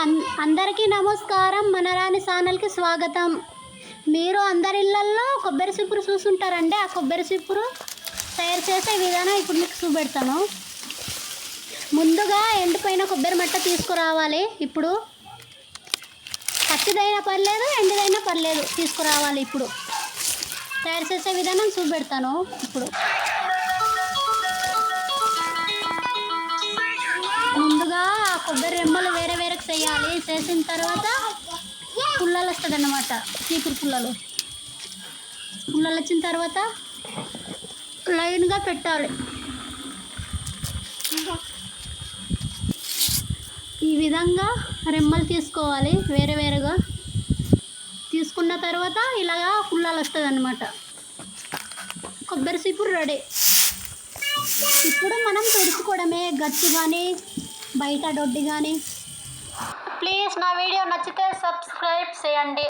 అన్ అందరికీ నమస్కారం. మనరాని సానల్కి ఛానల్కి స్వాగతం. మీరు అందరి ఇళ్ళల్లో కొబ్బరి సిప్పురు చూసుంటారండి. ఆ కొబ్బరి సిప్పురు తయారు చేసే విధానం ఇప్పుడు మీకు చూపెడతాను. ముందుగా ఎండిపోయిన కొబ్బరి మట్ట తీసుకురావాలి. ఇప్పుడు పచ్చిదైనా పర్లేదు ఎండిదైనా పర్లేదు తీసుకురావాలి ఇప్పుడు. తయారు చేసే విధానం చూపెడతాను ఇప్పుడు. ముందుగా ఆ కొబ్బరి రెమ్మలు వేరే తర్వాత పుల్లలు వస్తుంది అన్నమాట చీపురు పుల్లలు. పుల్లలు వచ్చిన తర్వాత లైన్గా పెట్టాలి. ఈ విధంగా రెమ్మలు తీసుకోవాలి వేరే వేరేగా. తీసుకున్న తర్వాత ఇలాగా పుల్లలు వస్తుంది అనమాట కొబ్బరి చీపురు రెడీ. ఇప్పుడు మనం తుడుచుకోవడమే. గచ్చు కానీ బయట దొడ్డి కానీ ప్లీజ్ నా వీడియో నచ్చితే సబ్స్క్రైబ్ చేయండి.